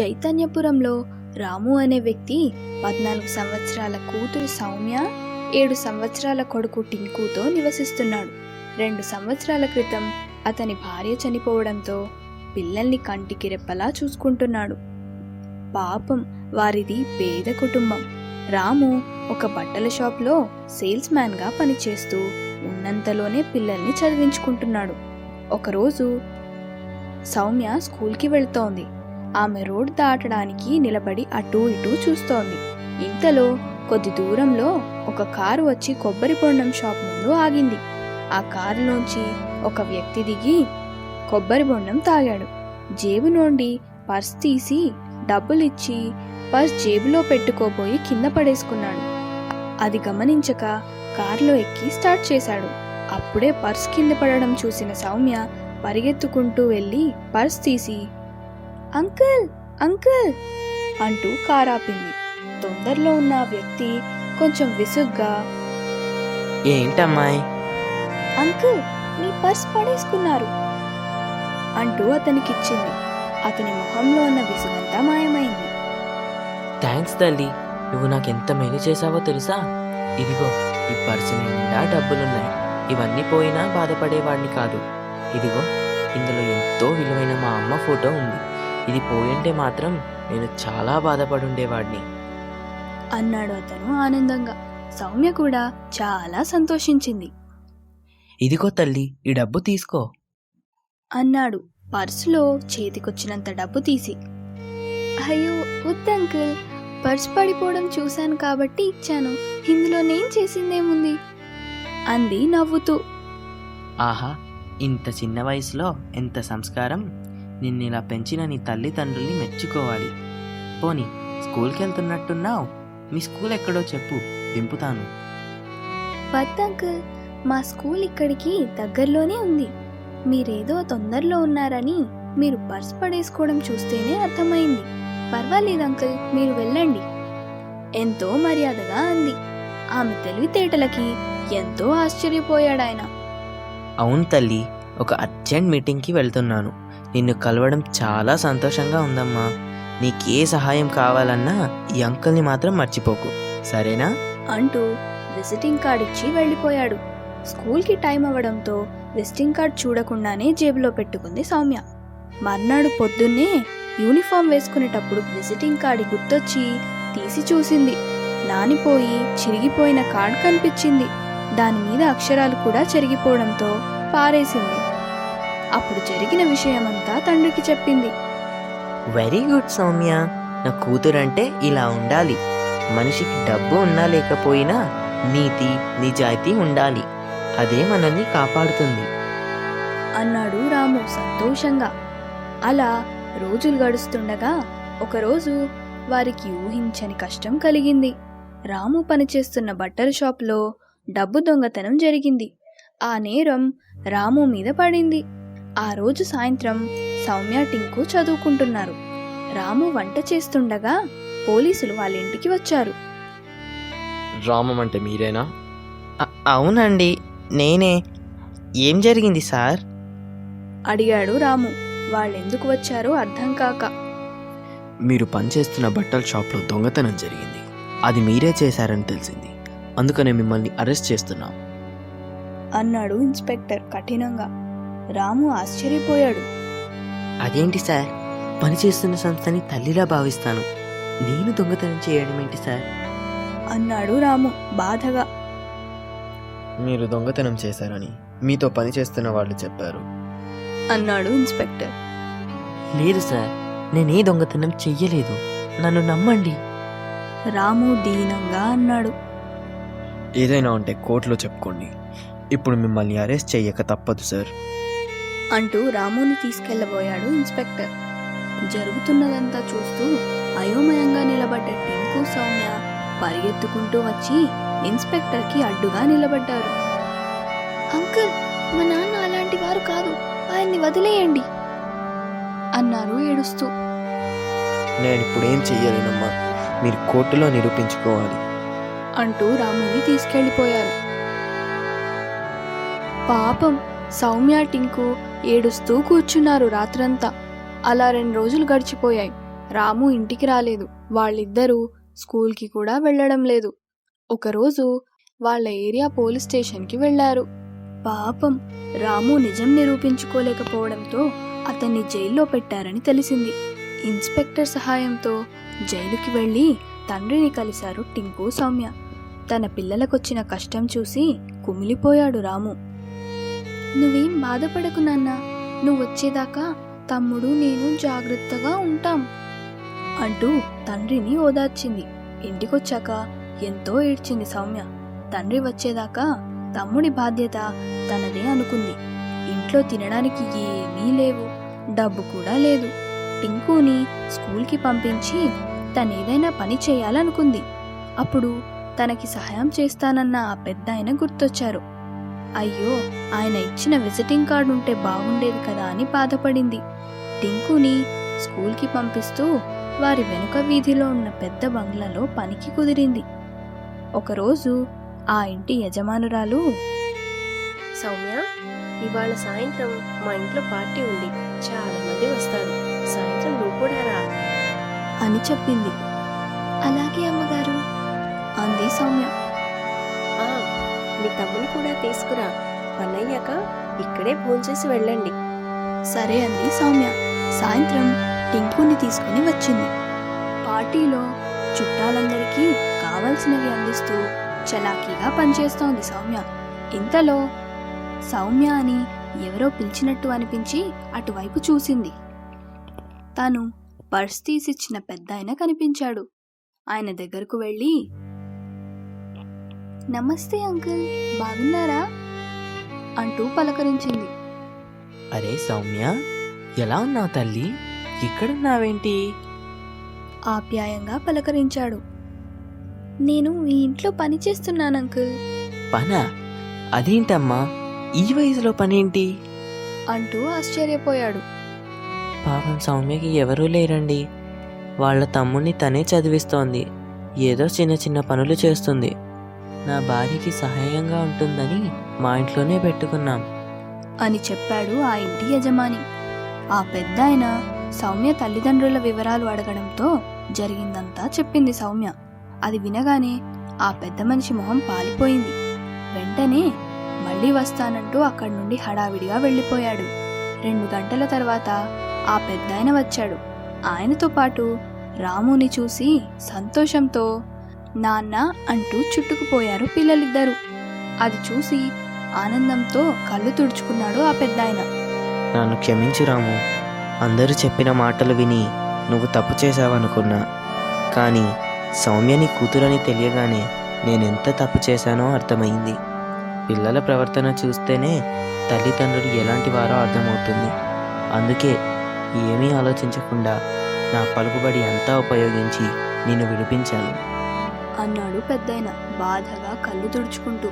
చైతన్యపురంలో రాము అనే వ్యక్తి పద్నాలుగు సంవత్సరాల కూతురు సౌమ్య ఏడు సంవత్సరాల కొడుకు టింకుతో నివసిస్తున్నాడు. రెండు సంవత్సరాల క్రితం అతని భార్య చనిపోవడంతో పిల్లల్ని కంటికి రెప్పలా చూసుకుంటున్నాడు. పాపం వారిది పేద కుటుంబం. రాము ఒక బట్టల షాప్లో సేల్స్ మ్యాన్గా పనిచేస్తూ ఉన్నంతలోనే పిల్లల్ని చదివించుకుంటున్నాడు. ఒకరోజు సౌమ్య స్కూల్కి వెళ్తోంది. ఆమె రోడ్ దాటడానికి నిలబడి అటూ ఇటూ చూస్తోంది. ఇంతలో కొద్ది దూరంలో ఒక కారు వచ్చి కొబ్బరి బొండం షాప్ ముందు ఆగింది. ఆ కారులోంచి ఒక వ్యక్తి దిగి కొబ్బరి బొండం తాగాడు. జేబు నుండి పర్స్ తీసి డబ్బులిచ్చి పర్స్ జేబులో పెట్టుకోబోయి కింద పడేసుకున్నాడు. అది గమనించక కారులో ఎక్కి స్టార్ట్ చేశాడు. అప్పుడే పర్స్ కింద పడడం చూసిన సౌమ్య పరిగెత్తుకుంటూ వెళ్ళి పర్స్ తీసి అంకుల్ అంకుల్ అంటూ కారాపింది. తొందరలో ఉన్న వ్యక్తి కొంచెం విసుగ్గా ఏంటమ్మాయి? అంకుల్ మీ పర్స్ పడేసుకున్నారు అంటూ అతనికిచ్చింది. అతని మొహంలో ఉన్న విసుగంతా మాయమైంది. థ్యాంక్స్ తల్లి. నువ్వు నాకు ఎంత మేలు చేశావో తెలుసా? ఇదిగో ఈ పర్సు నిండా డబ్బులున్నాయి. ఇవన్నీ పోయినా బాధపడేవాడిని కాదు. ఇదిగో ఇందులో ఎంతో విలువైన మా అమ్మ ఫోటో ఉంది. ఇది పోయింటే మాత్రం నేను చాలా బాధపడుండేవాడిని. అన్నాడు అతను ఆనందంగా. సౌమ్య కూడా చాలా సంతోషించింది. ఇదిగో తల్లి ఈ డబ్బు తీసుకో. అన్నాడు పర్సులో చేతికొచ్చినంత డబ్బు తీసి. అయ్యో వద్దు అంకుల్. పర్స్ పడిపోవడం చూశాను కాబట్టి ఇచ్చాను. ఇందులో నేను చేసిందేముంది? అంది నవ్వుతూ. ఆహా ఇంత చిన్న వయసులో ఎంత సంస్కారం? నిన్ను ఇలా పెంచిన నీ తల్లిదండ్రుల్ని మెచ్చుకోవాలి. పోనీ స్కూల్కి వెళ్తున్నట్టున్నావు మీ స్కూల్ ఎక్కడో చెప్పు దింపుతాను. వద్దు అంకుల్ మా స్కూల్ ఇక్కడికి దగ్గరలోనే ఉంది. మీరేదో తొందరలో ఉన్నారని మీరు పర్స్ పడేసుకోవడం చూస్తేనే అర్థమైంది. పర్వాలేదు అంకుల్ మీరు వెళ్ళండి. ఎంతో మర్యాదగా అంది. ఆమె తెలివితేటలకి ఎంతో ఆశ్చర్యపోయాడాయన. అవును తల్లి ఒక అర్జెంట్ మీటింగ్కి వెళ్తున్నాను. నిన్ను కలవడం చాలా సంతోషంగా ఉందమ్మా. నీకే సహాయం కావాలన్నా ఈ అంకుల్ని మాత్రం మర్చిపోకు. సరేనా? అంటూ విజిటింగ్ కార్డ్ ఇచ్చి వెళ్ళిపోయాడు. స్కూల్కి టైం అవ్వడంతో విజిటింగ్ కార్డ్ చూడకుండానే జేబులో పెట్టుకుంది సౌమ్య. మర్నాడు పొద్దున్నే యూనిఫామ్ వేసుకునేటప్పుడు విజిటింగ్ కార్డు గుర్తొచ్చి తీసి చూసింది. నానిపోయి చిరిగిపోయిన కార్డ్ కనిపించింది. దాని మీద అక్షరాలు కూడా చెరిగిపోవడంతో పారేసింది. అప్పుడు జరిగిన విషయమంతా తండ్రికి చెప్పింది. Very good Soumya. నా కూతురంటే ఇలా ఉండాలి. మనిషికి డబ్బు ఉన్నా లేకపోయినా నీతి నిజాయితీ ఉండాలి. అదే మనల్ని కాపాడుతుంది. అన్నాడు రాము సంతోషంగా. అలా రోజులు గడుస్తుండగా ఒకరోజు వారికి ఊహించని కష్టం కలిగింది. రాము పనిచేస్తున్న బట్టల షాప్లో డబ్బు దొంగతనం జరిగింది. ఆ నేరం రాము మీద పడింది. ఆ రోజు సాయంత్రం సౌమ్య టింకు చదువుకుంటున్నారు. రాము వంట చేస్తుండగా పోలీసులు వాళ్ళ ఇంటికి వచ్చారు. రామం అంటే మీరేనా? అ- అవునండి నేనే. ఏం జరిగింది సార్? అడిగాడు రాము. వాళ్ళెందుకు వచ్చారో అర్థం కాక. మీరు పనిచేస్తున్న బట్టల షాప్లో దొంగతనం జరిగింది. అది మీరే చేశారని తెలిసింది. అందుకనే మిమ్మల్ని అరెస్ట్ చేస్తున్నాం. అన్నాడు ఇన్స్పెక్టర్ కఠినంగా. రాము ఆశ్చర్యపోయాడు. అదేంటి సార్? పనిచేస్తున్న సంస్థని తల్లిలా భావిస్తాను. నేను దొంగతనం చేయడం ఏంటి సార్? అన్నాడు రాము బాధగా. మీరు దొంగతనం చేశారని మీతో పనిచేస్తున్న వాళ్ళు చెప్పారు. అన్నాడు ఇన్స్పెక్టర్. లేదు సార్ నేనే దొంగతనం చెయ్యలేదు. నన్ను నమ్మండి. రాము దీనంగా అన్నాడు. ఏదైనా ఉంటే కోర్టులో చెప్పుకోండి. ఇప్పుడు మిమ్మల్ని అరెస్ట్ చెయ్యక తప్పదు సార్. అంటూ రాముని తీసుకెళ్ళబోయాడు ఇన్స్పెక్టర్. జరుగుతున్నదంతా చూస్తూ అయోమయంగా నిలబడ్డ టింకు సౌమ్య పరిగెత్తుకుంటూ వచ్చి ఇన్స్పెక్టర్కి అడ్డుగా నిలబడ్డారు. అంకుల్ మా నాన్న అలాంటి వారు కాదు. ఆయన్ని వదిలేయండి. అన్నారు ఏడుస్తూ. నేను ఇప్పుడు ఏం చెయ్యలేనమ్మా. మీరు కోర్టులో నిరూపించుకోవాలి. అంటూ రాముని తీసుకెళ్ళిపోయారు పాపం సౌమ్య టింకు ఏడుస్తూ కూర్చున్నారు రాత్రంతా. అలా రెండు రోజులు గడిచిపోయాయి. రాము ఇంటికి రాలేదు. వాళ్ళిద్దరూ స్కూల్కి కూడా వెళ్ళడం లేదు. ఒకరోజు వాళ్ళ ఏరియా పోలీస్ స్టేషన్కి వెళ్ళారు పాపం రాము నిజం నిరూపించుకోలేకపోవడంతో అతన్ని జైల్లో పెట్టారని తెలిసింది. ఇన్స్పెక్టర్ సహాయంతో జైలుకి వెళ్ళి తండ్రిని కలిశారు టింకు సౌమ్య. తన పిల్లలకొచ్చిన కష్టం చూసి కుమిలిపోయాడు రాము. నువ్వేం బాధపడకు నాన్న. నువ్వు వచ్చేదాకా తమ్ముడు నేను జాగ్రత్తగా ఉంటాం అంటూ తండ్రిని ఓదార్చింది. ఇంటికొచ్చాక ఎంతో ఏడ్చింది సౌమ్య. తండ్రి వచ్చేదాకా తమ్ముడి బాధ్యత తనదే అనుకుంది. ఇంట్లో తినడానికి ఏమీ లేవు డబ్బు కూడా లేదు. టింకుని స్కూల్కి పంపించి తనేదైనా పని చేయాలనుకుంది. అప్పుడు తనకి సహాయం చేస్తానన్న ఆ పెద్ద ఆయన గుర్తొచ్చారు. అయ్యో ఆయన ఇచ్చిన విజిటింగ్ కార్డు ఉంటే బాగుండేది కదా అని బాధపడింది. టింకుని స్కూల్కి పంపిస్తూ వారి వెనుక వీధిలో ఉన్న పెద్ద బంగ్లాలో పనికి కుదిరింది. ఒకరోజు ఆ ఇంటి యజమానురాలు సౌమ్య ఇవాళ సాయంత్రం మా ఇంట్లో పార్టీ ఉంది చాలా మంది వస్తారు సాయంత్రం నువ్వు కూడా రా. అని చెప్పింది. అలాగే అమ్మగారు అంది సౌమ్య. తమ్ముని కూడా తీసుకురా. పనయ్యాక ఇక్కడే భోంచేసి వెళ్ళండి. సరే అంది సౌమ్య. సాయంత్రం టింకుని తీసుకుని వచ్చింది. పార్టీలో చుట్టాలందరికీ కావలసినవి అందిస్తూ చలాకీగా పనిచేస్తోంది సౌమ్య. ఇంతలో సౌమ్య అని ఎవరో పిలిచినట్టు అనిపించి అటువైపు చూసింది. తాను పర్స్ తీసిచ్చిన పెద్దాయన కనిపించాడు. ఆయన దగ్గరకు వెళ్ళి నమస్తే అంకుల్ బాగున్నారా? అంటూ పలకరించింది. అరే సౌమ్య ఎలా ఉన్నావు తల్లి? ఇక్కడున్నావేంటి ఆప్యాయంగా పలకరించాడు. నేను ఈ ఇంట్లో పని చేస్తున్నాను అంకుల్. పనా? అదేంటమ్మా? ఈ వయసులో పనేంటి? అంటూ ఆశ్చర్యపోయాడు. పాపం సౌమ్యకి ఎవరూ లేరండి. వాళ్ళ తమ్ముడిని తనే చదివిస్తోంది. ఏదో చిన్న చిన్న పనులు చేస్తుంది. నా భార్యకి సహాయంగా ఉంటుందని మా ఇంట్లోనే పెట్టుకున్నాం. అని చెప్పాడు ఆ ఇంటి యజమాని. ఆ పెద్ద ఆయన సౌమ్య తల్లిదండ్రుల వివరాలు అడగడంతో జరిగిందంతా చెప్పింది సౌమ్య. అది వినగానే ఆ పెద్ద మనిషి మొహం పాలిపోయింది. వెంటనే మళ్ళీ వస్తానంటూ అక్కడి నుండి హడావిడిగా వెళ్ళిపోయాడు. రెండు గంటల తర్వాత ఆ పెద్దాయన వచ్చాడు. ఆయనతో పాటు రాముని చూసి సంతోషంతో నాన్న అంటూ చుట్టుకుపోయారు పిల్లలిద్దరూ. అది చూసి ఆనందంతో కళ్ళు తుడుచుకున్నాడు ఆ పెద్దాయన. నన్ను క్షమించు రాము. అందరూ చెప్పిన మాటలు విని నువ్వు తప్పు చేశావనుకున్నా. కానీ సౌమ్యని కూతురని తెలియగానే నేనెంత తప్పు చేశానో అర్థమైంది. పిల్లల ప్రవర్తన చూస్తేనే తల్లిదండ్రులు ఎలాంటి వారో అర్థమవుతుంది. అందుకే ఏమీ ఆలోచించకుండా నా పలుకుబడి అంతా ఉపయోగించి నిన్ను విడిపించాను. అన్నాడు పెద్దాయన బాధగా కళ్ళు తుడుచుకుంటూ.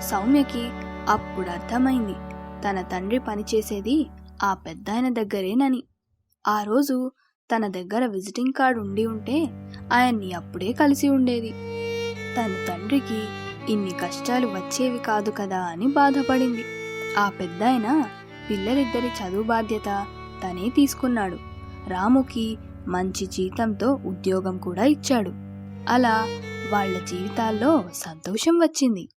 సౌమ్యకి అప్పుడు అర్థమైంది తన తండ్రి పనిచేసేది ఆ పెద్దాయన దగ్గరేనని. ఆ రోజు తన దగ్గర విజిటింగ్ కార్డు ఉండి ఉంటే ఆయన్ని అప్పుడే కలిసి ఉండేది. తన తండ్రికి ఇన్ని కష్టాలు వచ్చేవి కాదు కదా అని బాధపడింది. ఆ పెద్దాయన పిల్లలిద్దరి చదువు బాధ్యత తనే తీసుకున్నాడు. రాముకి మంచి జీతంతో ఉద్యోగం కూడా ఇచ్చాడు. అలా వాళ్ళ జీవితాల్లో సంతోషం వచ్చింది.